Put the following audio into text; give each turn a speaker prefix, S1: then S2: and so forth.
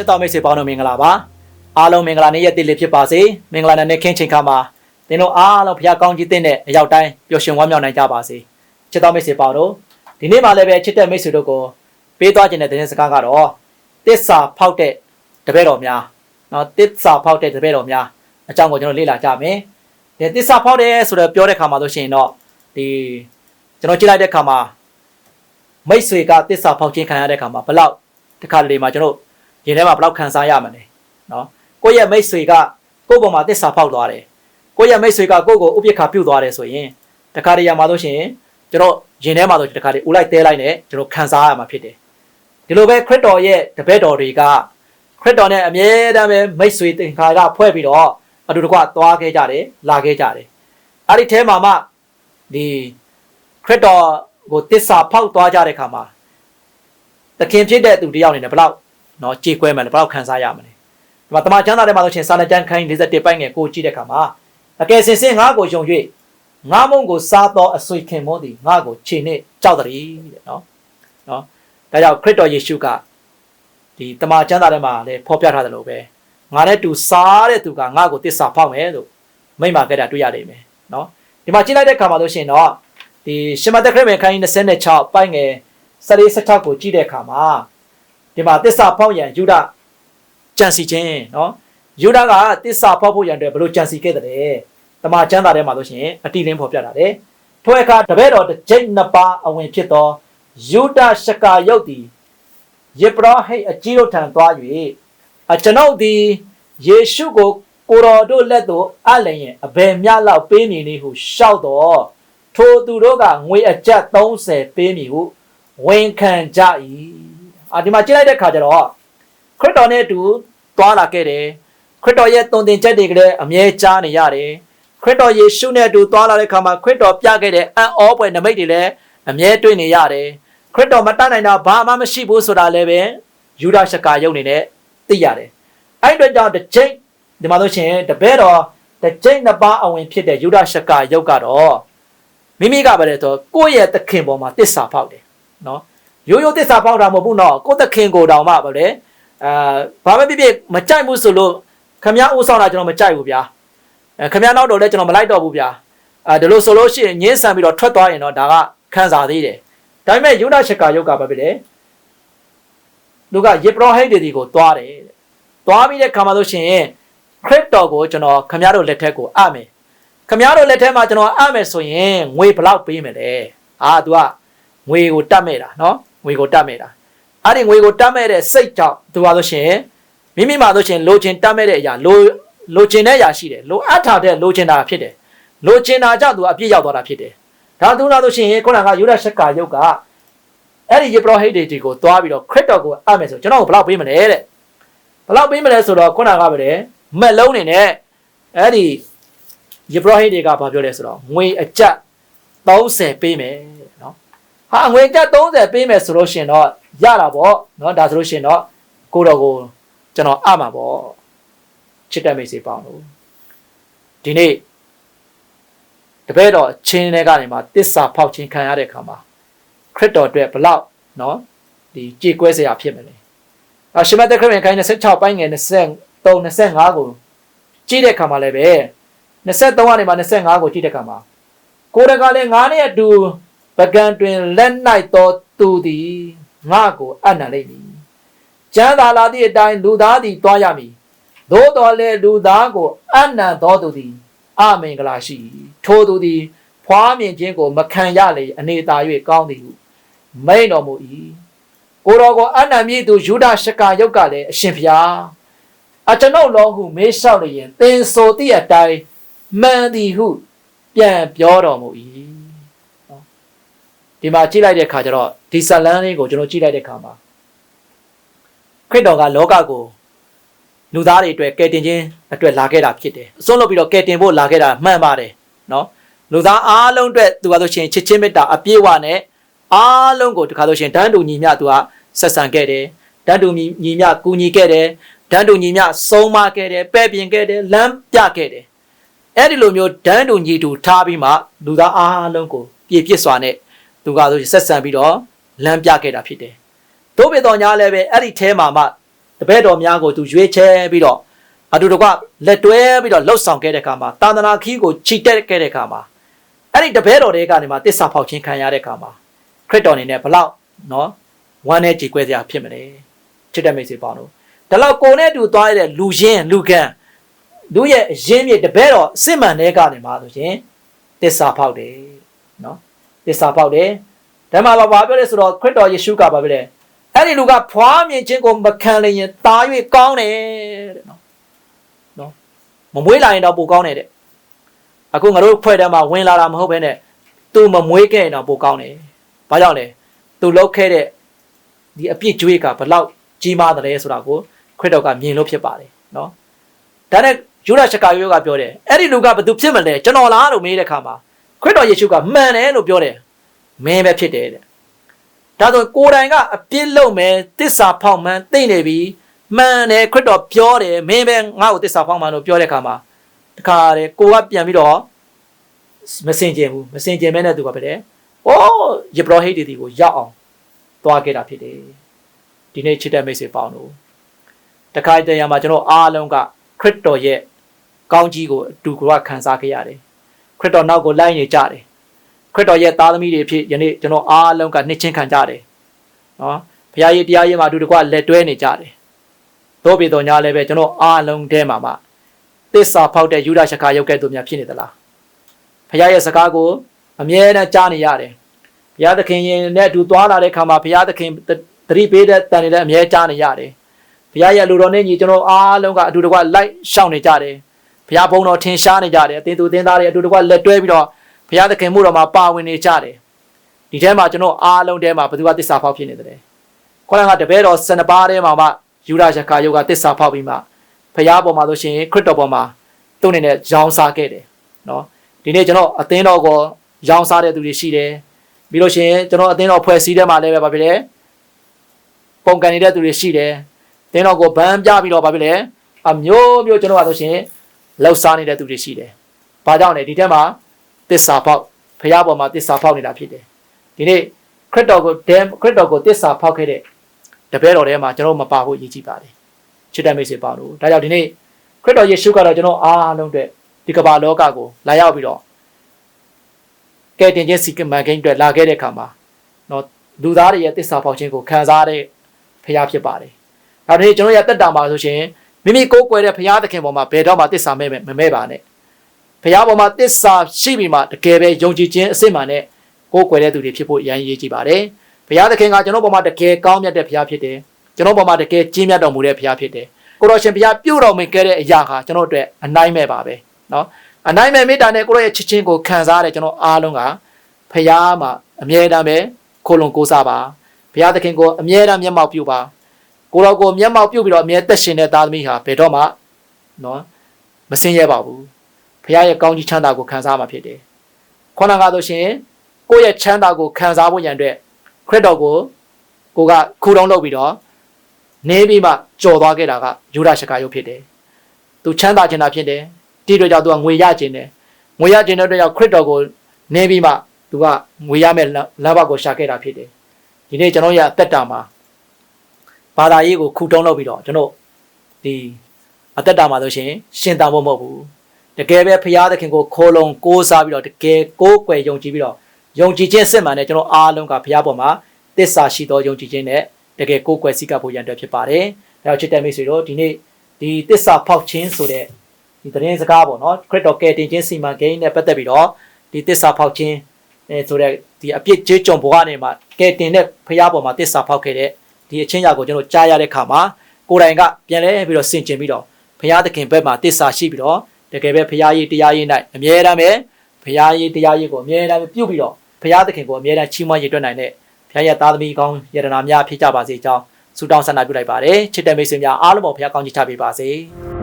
S1: ချစ်တော်မိတ်ဆွေပေါင်းတို့မင်္ဂလာပါအားလုံးမင်္ဂလာနေ့ရက်တည်လေးဖြစ်ပါစေမင်္ဂလာနေ့ခင်းချိန်ခါမှာသင်တို့အားလုံးဘုရားကောင်းကြီးတဲ့အရောက်တိုင်းပျော်ရွှင်ဝမ်းမြောက်နိုင်ကြပါစေချစ်တော်မိတ်ဆွေပေါင်းတို့ဒီနေ့မှလည်းပဲချစ်တဲ့မိတ်ဆွေတို့ကိုပေးသွားခြင်းတဲ့သတင်းစကားကတော့တစ္ဆာဖောက်တဲ့တပည့်တော်များနော်တစ္ဆာဖောက်တဲ့တပည့်တော်များအကြောင်းကိုကျွန်တော်လေ့လာကြမယ်ဒီတစ္ဆာဖောက်တယ်ဆိုတော့ပြောတဲ့ခါမှာဆိုရှင်တော့ဒီကျွန်တော်ကြည့်လိုက်တဲ့ခါမှာမိတ်ဆွေကတစ္ဆာဖောက်ခြင်းခံရတဲ့ခါမှာဘလောက်တခါတလေမှာကျွန်တော် ရင်ထဲမှာဘယ်လောက်ခံစားရမလဲနော်ကိုယ့်ရဲ့မိတ်ဆွေကကိုယ့်ပေါ်မှာတစ္ဆာဖောက်သွားတယ်ကိုယ့်ရဲ့မိတ်ဆွေကကိုယ့်ကိုဥပိ္ပခါပြုတ်သွားတယ်ဆိုရင်တခါတရံမှာလို့ရှိရင်ကျွန်တော်ရင်ထဲမှာဆိုတခါတလေဦးလိုက်တဲလိုက်နဲ့ကျွန်တော်ခံစားရမှာဖြစ်တယ်ဒီလိုပဲခရစ်တော်ရဲ့တပည့်တော်တွေကခရစ်တော်နဲ့အမြဲတမ်းပဲမိတ်ဆွေတင်ခါကဖွဲ့ပြီးတော့အတူတကွသွားခဲ့ကြတယ်လာခဲ့ကြတယ်အဲ့ဒီထဲမှာမှဒီခရစ်တော်ကိုတစ္ဆာဖောက်သွားကြတဲ့ခါမှာသခင်ဖြစ်တဲ့သူတယောက်အနေနဲ့ဘယ်လောက် နော်ကြေကွဲမယ်လဲဘယ်လောက်ခံစားရမလဲဒီမှာတမန်ကျမ်းစာထဲမှာဆိုရှင်စာလကျမ်းခိုင်း41ပိုက်ငယ်ကိုကြည့်တဲ့ခါမှာအကယ်စင်စစ်ငါ့ကိုယုံ၍ငါမုံကိုစားသောအဆွေခင်မောသည်ငါ့ကိုခြေနှင့်ကြောက်တည်းတဲ့နော်နော်ဒါကြောင့်ခရစ်တော်ယေရှုကဒီတမန်ကျမ်းစာထဲမှာလည်းဖော်ပြထားတယ်လို့ပဲငါနဲ့တူစားတဲ့သူကငါ့ကိုတစ္ဆာဖောက်မယ်လို့မိမ့်မာခဲ့တာတွေ့ရလိမ့်မယ်နော်ဒီမှာကြည့်လိုက်တဲ့ခါမှာလို့ရှိရင်တော့ဒီရှမသက်ခရစ်ဝင်ခိုင်း26ပိုက်ငယ်14 16ကိုကြည့်တဲ့အခါမှာ ဒီမှာတစ္ဆာဖောက်ရန်ယူဒကြံစီခြင်းနော်ယူဒကတစ္ဆာဖောက်ဖို့ရန်အတွက်ဘလို့ကြံစီခဲ့တဲ့တမန်ကျမ်းစာထဲမှာလို့ရှိရင်အတိလင်းဖော်ပြတာလေထိုအခါတပည့်တော်တစ်ကြိမ်နှစ်ပါးအဝင်ဖြစ်သောယူဒရှကာယုတ်သည်ယေဘရဟိတ်အကြီးတို့ထံသွား၍အကျွန်ုပ်သည်ယေရှုကိုကိုတော်တို့လက်သို့အလျင်အဘယ်မျှလောက်ပေးမည်နည်းဟုရှောက်တော့ထိုသူတို့ကငွေအကျပ်30ပေးမည်ဟုဝန်ခံကြ၏ အာဒီမှာကြည့်လိုက်တဲ့ခါကျတော့ခရစ်တော်နဲ့အတူသွားလာခဲ့တယ်ခရစ်တော်ရဲ့တုံတင်ချက်တွေကလည်းအမြဲကြားနေရတယ်ခရစ်တော်ယေရှုနဲ့အတူသွားလာတဲ့ခါမှာခရစ်တော်ပြခဲ့တဲ့အံ့ဩဖွယ်နမိတ်တွေလည်းအမြဲတွေ့နေရတယ်ခရစ်တော်မတတ်နိုင်တာဘာမှမရှိဘူးဆိုတာလည်းပဲယူဒရှကာယုံနေနဲ့သိရတယ်အဲ့ဒီတော့ကြောင့်တစ်ချိန်ဒီမှာလို့ရှိရင်တပည့်တော်တစ်ချိန်နှစ်ပါးအဝင်ဖြစ်တဲ့ယူဒရှကာယုတ်ကတော့မိမိကပဲလေဆိုကိုယ့်ရဲ့သခင်ပေါ်မှာတစ္ဆာဖောက်တယ်နော် ရိုးရိုးသစ္စာပေါက်တာမဟုတ်ဘူးနော်ကိုသခင်ကိုတောင်မှဗလဲအာဘာပဲဖြစ်ဖြစ်မကြိုက်ဘူးဆိုလို့ခမည်းဥဆောင်တာကျွန်တော်မကြိုက်ဘူးဗျာခမည်းနောက်တော့လည်းကျွန်တော်မလိုက်တော့ဘူးဗျာအာဒီလိုဆိုလို့ရှိရင်ငင်းဆန်ပြီးတော့ထွက်သွားရင်တော့ဒါကခံစားသေးတယ်ဒါပေမဲ့ယုဒရှကာယုတ်ကဘာဖြစ်လဲသူကယေဘရဟိတ်တွေဒီကိုသွားတယ်သွားပြီးတဲ့ခါမှာဆိုရှင်ခရစ်တော်ကိုကျွန်တော်ခမည်းတော်လက်ထက်ကိုအမယ်ခမည်းတော်လက်ထက်မှာကျွန်တော်အမယ်ဆိုရင်ငွေဘလောက်ပေးမလဲအာ तू ကငွေကိုတတ်မဲ့တာနော် ငွေကိုတတ်မဲ့တာအဲ့ဒီငွေကိုတတ်မဲ့တဲ့စိတ်ကြောင့်သူပါလို့ရှိရင်မိမိမှာလို့ရှိရင်လိုချင်တတ်မဲ့တဲ့အရာလိုလိုချင်တဲ့အရာရှိတယ်လိုအပ်ထားတဲ့လိုချင်တာဖြစ်တယ်လိုချင်တာကြောင့်သူအပြည့်ရောက်သွားတာဖြစ်တယ်ဒါသူလားလို့ရှိရင်ခုနကယူရရှက်ကာယုတ်ကအဲ့ဒီယေဘရဟိတ်တွေကိုသွားပြီးတော့ခရစ်တော်ကိုအပ်မယ်ဆိုကျွန်တော်ဘယ်လောက်ပေးမလဲတဲ့ဘယ်လောက်ပေးမလဲဆိုတော့ခုနကပဲတဲ့မက်လုံးနေနဲ့အဲ့ဒီယေဘရဟိတ်တွေကဘာပြောလဲဆိုတော့ငွေအကျပ်30ပေးမယ်နော် ဟာငွေကျပ်30ပေးမယ်ဆိုလို့ရှိရင်တော့ရတာပေါ့နော်ဒါဆိုလို့ရှိရင်တော့ကိုတော်ကိုကျွန်တော်အမှာပေါ့ချစ်တဲ့မိတ်ဆွေပေါင်းလို့ဒီနေ့တပည့်တော်ချင်းတွေကနေမှတစ္ဆာဖောက်ခြင်းခံရတဲ့အခါမှာခရစ်တော်အတွက်ဘလောက်နော်ဒီကြည်ကွဲစရာဖြစ်မလဲအရှမသက်ခရစ်ဝင်ခိုင်း26ပိုင်းငယ်23 25ကိုကြည့်တဲ့အခါမှာလည်းပဲ23ကနေမှ25ကိုကြည့်တဲ့အခါမှာကိုယ်တကလည်းငါနဲ့အတူ ပကံတွင်လက်၌သောသူသည်ငါကိုအနံ့လိမ့်မည်ကျမ်းသာလာသည့်အတိုင်းလူသားသည်တွားရမည်သို့တော်လည်းလူသားကိုအနံ့သောသူသည်အမင်္ဂလာရှိ၏ထိုသူသည်ဖွားမြင်ခြင်းကို မခံရလေအနေသာ၍ကောင်းသည်ဟုမိန်တော်မူ၏ကိုတော်ကိုအနံ့မြည်သူယူဒရှကာယုတ်ကလည်းအရှင်ဖျားအကျွန်ုပ်လောဟုမေးလျှောက်လျင်သင်ဆိုသည့်အတိုင်းမှန်သည်ဟု ပြန်ပြောတော်မူ၏ ဒီမှာကြည့်လိုက်တဲ့အခါကျတော့ဒီဇလန်းလေးကိုကျွန်တော်ကြည့်လိုက်တဲ့အခါမှာခရစ်တော်ကလောကကိုလူသားတွေအတွက်ကယ်တင်ခြင်းအတွက်လာခဲ့တာဖြစ်တယ်အစွန်းလုပ်ပြီးတော့ကယ်တင်ဖို့လာခဲ့တာမှန်ပါတယ်နော်လူသားအားလုံးအတွက်သူကဆိုရှင်ချစ်ချင်းမေတ္တာအပြည့်အဝနဲ့အားလုံးကိုတခါဆိုရှင်တန်းတူညီမျှသူကဆက်ဆံခဲ့တယ်တန်းတူညီမျှကူညီခဲ့တယ်တန်းတူညီမျှဆုံးမခဲ့တယ်ပဲ့ပြင်ခဲ့တယ်လမ်းပြခဲ့တယ်အဲ့ဒီလိုမျိုးတန်းတူညီတူထားပြီးမှလူသားအားလုံးကိုပြည့်ပြည့်စွာနဲ့ သူကဆိုဆက်ဆံပြီးတော့လမ်းပြခဲ့တာဖြစ်တယ်။သို့ပေတော်ညာလည်းပဲအဲ့ဒီထဲမှာမှတပည့်တော်များကိုသူရွေးချယ်ပြီးတော့အတူတကွလက်တွဲပြီးတော့လှုပ်ဆောင်ခဲ့တဲ့အခါမှာတာသနာခီးကိုခြိတက်ခဲ့တဲ့အခါမှာအဲ့ဒီတပည့်တော်တွေကနေမှတစ္ဆာဖောက်ခြင်းခံရတဲ့အခါမှာခရစ်တော်အနေနဲ့ဘလောက်နော်ဝမ်းနဲ့ကြေကွဲစရာဖြစ်မလဲချစ်တဲ့မိတ်ဆွေပေါင်းတို့ဒါလောက်ကိုယ်နဲ့တူသွားရတဲ့လူချင်းလူကန်လူရဲ့အရင်းမြစ်တပည့်တော်အစစ်မှန်တဲ့ကနေမှဆိုရင်တစ္ဆာဖောက်တယ်နော် တစ္ဆာဖောက်တယ်ဓမ္မဘာဘာပြောလဲဆိုတော့ခရစ်တော်ယေရှုကဘာပြောလဲအဲ့ဒီလူကဖွားမြင်ခြင်းကိုမခံလျင်တာ၍ကောင်းတယ်တဲ့နော်နော်မမွေးလာရင်တော့ပိုကောင်းတယ်တဲ့အခုငါတို့ဖွဲ့ထဲမှာဝင်လာတာမဟုတ်ဘဲနဲ့သူမမွေးခဲ့ရင်တော့ပိုကောင်းတယ်ဘာကြောင့်လဲသူလောက်ခဲ့တဲ့ဒီအပြစ်ကြွေးကဘလောက်ကြီးမားတယ်လဲဆိုတာကိုခရစ်တော်ကမြင်လို့ဖြစ်ပါတယ်နော်ဒါနဲ့ယူဒရှကာယောကပြောတယ်အဲ့ဒီလူကဘယ်သူဖြစ်မလဲကျွန်တော်လားလို့မေးတဲ့အခါမှာ ခရစ်တော်ယေရှုကမှန်တယ်လို့ပြောတယ်မင်းပဲဖြစ်တယ်တဲ့ဒါဆိုကိုယ်တိုင်ကအပြစ်လုပ်မယ်တစ္ဆာဖောက်မှန်သိနေပြီမှန်တယ်ခရစ်တော်ပြောတယ်မင်းပဲငါ့ကိုတစ္ဆာဖောက်မှန်လို့ပြောတဲ့အခါမှာတခါလေကိုကပြန်ပြီးတော့မစင်ကြင်ဘူးမစင်ကြင်မဲနဲ့သူကပဲတဲ့။အိုးယေဘရဟိတ်တီကိုရောက်အောင်သွားခဲ့တာဖြစ်တယ်။ဒီနေ့ချစ်တဲ့မိတ်ဆွေပေါင်းတို့တခါတရံမှာကျွန်တော်အားလုံးကခရစ်တော်ရဲ့ကောင်းကြီးကိုအတူကခံစားခဲ့ရတယ်။ ခရစ်တော်နောက်ကိုလိုက်နေကြတယ်။ခရစ်တော်ရဲ့သားသမီးတွေဖြစ်ယနေ့ကျွန်တော်အားလုံးကနှစ်ချင်းခံကြတယ်။နော်။ဘုရားရဲ့တရားရဲ့မှာအတူတကွလက်တွဲနေကြတယ်။သို့ပြည်တော်ညာလည်းပဲကျွန်တော်အားလုံးထဲမှာမှသစ္စာဖောက်တဲ့ယူဒရှခါရုပ်ကဲ့သို့များဖြစ်နေသလား။ဘုရားရဲ့စကားကိုအမြဲတမ်းကြားနေရတယ်။ဘုရားသခင်ရင်နဲ့အတူသွားလာတဲ့ခါမှာဘုရားသခင်သတိပေးတဲ့တန်တွေလည်းအမြဲကြားနေရတယ်။ဘုရားရဲ့လူတော်နဲ့ညီကျွန်တော်အားလုံးကအတူတကွလိုက်ရှောင်နေကြတယ်။ ဘုရားဘုန်းတော်ထင်ရှားနေကြတယ်။အသင်သူအသင်သားတွေအတူတကွလက်တွဲပြီးတော့ဘုရားသခင်မှုတော်မှာပါဝင်နေကြတယ်။ဒီထဲမှာကျွန်တော်အားလုံးထဲမှာဘယ်သူကတစ္ဆာဖောက်ဖြစ်နေတယ်။ခေါင်းကတပည့်တော်12ပါးထဲမှာမှယူရရှကာယုတ်ကတစ္ဆာဖောက်ပြီးမှဘုရားပေါ်မှာဆိုရှင်ခရစ်တော်ပေါ်မှာသူ့အနေနဲ့ရောင်းစားခဲ့တယ်။နော်။ဒီနေ့ကျွန်တော်အသင်းတော်ကိုရောင်းစားတဲ့သူတွေရှိတယ်ပြီးလို့ရှိရင်ကျွန်တော်အသင်းတော်ဖွဲ့စည်းတဲ့မှာလည်းပဲဘာဖြစ်လဲပုံကန်နေတဲ့သူတွေရှိတယ်အသင်းတော်ကိုဗန်းပြပြီးတော့ဘာဖြစ်လဲအမျိုးမျိုးကျွန်တော်ကဆိုရှင် လှောက်စားနေတဲ့သူတွေရှိတယ်ဘာကြောင့်လဲဒီထဲမှာတစ္ဆာဖောက်ဖရားပေါ်မှာတစ္ဆာဖောက်နေတာဖြစ်တယ်ဒီနေ့ခရစ်တော်ကိုဒဲခရစ်တော်ကိုတစ္ဆာဖောက်ခဲ့တဲ့တပည့်တော်ထဲမှာကျွန်တော်မပါဖို့ရည်ကြည်ပါတယ်ချစ်တဲ့မိတ်ဆွေပေါင်းတို့ဒါကြောင့်ဒီနေ့ခရစ်တော်ယေရှုကတော့ကျွန်တော်အားလုံးအတွက်ဒီကမ္ဘာလောကကိုလာရောက်ပြီးတော့ကဲတင်ခြင်းစီကမန်ကိန်းအတွက်လာခဲ့တဲ့အခါမှာနော်လူသားတွေရဲ့တစ္ဆာဖောက်ခြင်းကိုခံစားတဲ့ဖရားဖြစ်ပါတယ်။ဒါနဲ့ကျွန်တော်ရတက်တာမှာဆိုရှင် မိမိကိုးကွယ်တဲ့ဖရားသခင်ပေါ်မှာဘယ်တော့မှတစ္ဆာမဲ့မမဲ့ပါနဲ့။ဖရားပေါ်မှာတစ္ဆာရှိပြီးမှတကယ်ပဲယုံကြည်ခြင်းအစစ်မှန်နဲ့ကိုးကွယ်တဲ့သူတွေဖြစ်ဖို့အရန်ရေးကြည့်ပါတယ်။ဖရားသခင်ကကျွန်တော်ပေါ်မှာတကယ်ကောင်းမြတ်တဲ့ဖရားဖြစ်တယ်။ကျွန်တော်ပေါ်မှာတကယ်ကြီးမြတ်တော်မူတဲ့ဖရားဖြစ်တယ်။ကိုတော်ရှင်ဖရားပြုတော်မူခဲ့တဲ့အရာဟာကျွန်တော်အတွက်အနိုင်မဲ့ပါပဲ။နော်။အနိုင်မဲ့မေတ္တာနဲ့ကိုရောရဲ့ချစ်ချင်းကိုခံစားရတဲ့ကျွန်တော်အားလုံးကဖရားမှာအမြဲတမ်းပဲခိုလုံကိုးစားပါဘုရားသခင်ကိုအမြဲတမ်းမျက်မှောက်ပြုပါ ကိုရောကိုမျက်မှောက်ပြုပြီးတော့အမြဲသက်ရှင်တဲ့သားသမီးဟာဘယ်တော့မှနော်မစင်ရဲပါဘူးဘုရားရဲ့ကောင်းကြီးချမ်းသာကိုခံစားမှာဖြစ်တယ်ခေါဏကဆိုရှင်ကိုယ့်ရဲ့ချမ်းသာကိုခံစားဖို့ရန်အတွက်ခရစ်တော်ကိုကိုကခူတုံးလုပ်ပြီးတော့နေပြီးမှကြော်သွားခဲ့တာကယူဒရှကာယုတ်ဖြစ်တယ်သူချမ်းသာခြင်းတာဖြစ်တယ်ဒီအတွက်ကြောင့်သူကငွေရခြင်းတယ်ငွေရခြင်းတဲ့အတွက်ကြောင့်ခရစ်တော်ကိုနေပြီးမှသူကငွေရမဲ့လမ်းဘကိုရှာခဲ့တာဖြစ်တယ်ဒီနေ့ကျွန်တော်ရအသက်တာမှာ ဘာသာရေးကိုခုတုံးလုပ်ပြီးတော့ကျွန်တော်ဒီအသက်တာမှာဆိုရှင်ရှင်တာဖို့မဟုတ်ဘူးတကယ်ပဲဖရာသခင်ကိုခိုးလုံးကိုးစားပြီးတော့တကယ်ကိုးကွယ်ယုံကြည်ပြီးတော့ယုံကြည်ခြင်းစစ်မှန်တဲ့ကျွန်တော်အားလုံးကဖရာပေါ်မှာတစ္ဆာရှိသောယုံကြည်ခြင်းနဲ့တကယ်ကိုးကွယ်စိတ်ကဖို့ရန်အတွက်ဖြစ်ပါတယ်။ဒါကြောင့်ချစ်တဲ့မိတ်ဆွေတို့ဒီနေ့ဒီတစ္ဆာဖောက်ခြင်းဆိုတဲ့ဒီသတင်းစကားပေါ့နော်ခရစ်တော်ကယ်တင်ခြင်းစီမံကိန်းနဲ့ပတ်သက်ပြီးတော့ဒီတစ္ဆာဖောက်ခြင်းအဲဆိုတဲ့ဒီအပြစ်ကြေးကြုံဘဝနေမှာကယ်တင်တဲ့ဖရားပေါ်မှာတစ္ဆာဖောက်ခဲ့တဲ့ ဒီအချင်းရာကိုကျွန်တော်ကြားရတဲ့ခါမှာကိုယ်တိုင်ကပြန်လဲပြီးတော့ဆင်ကျင်ပြီးတော့ဖရားသခင်ဘက်မှာတစ္ဆာရှိပြီးတော့တကယ်ပဲဖရားရေးတရားရေး၌အမြဲတမ်းပဲဖရားရေးတရားရေးကိုအမြဲတမ်းပြုတ်ပြီးတော့ဖရားသခင်ကိုအမြဲတမ်းချီးမွမ်းရည်တွက်နိုင်တဲ့ဖရားရဲ့သားသမီးကောင်းယရနာများဖြစ်ကြပါစေကြောင်းဆုတောင်းဆန္ဒပြုလိုက်ပါတယ်ချစ်တဲ့မိတ်ဆွေများအားလုံးပေါ်ဖရားကောင်းချီးချပေးပါစေ။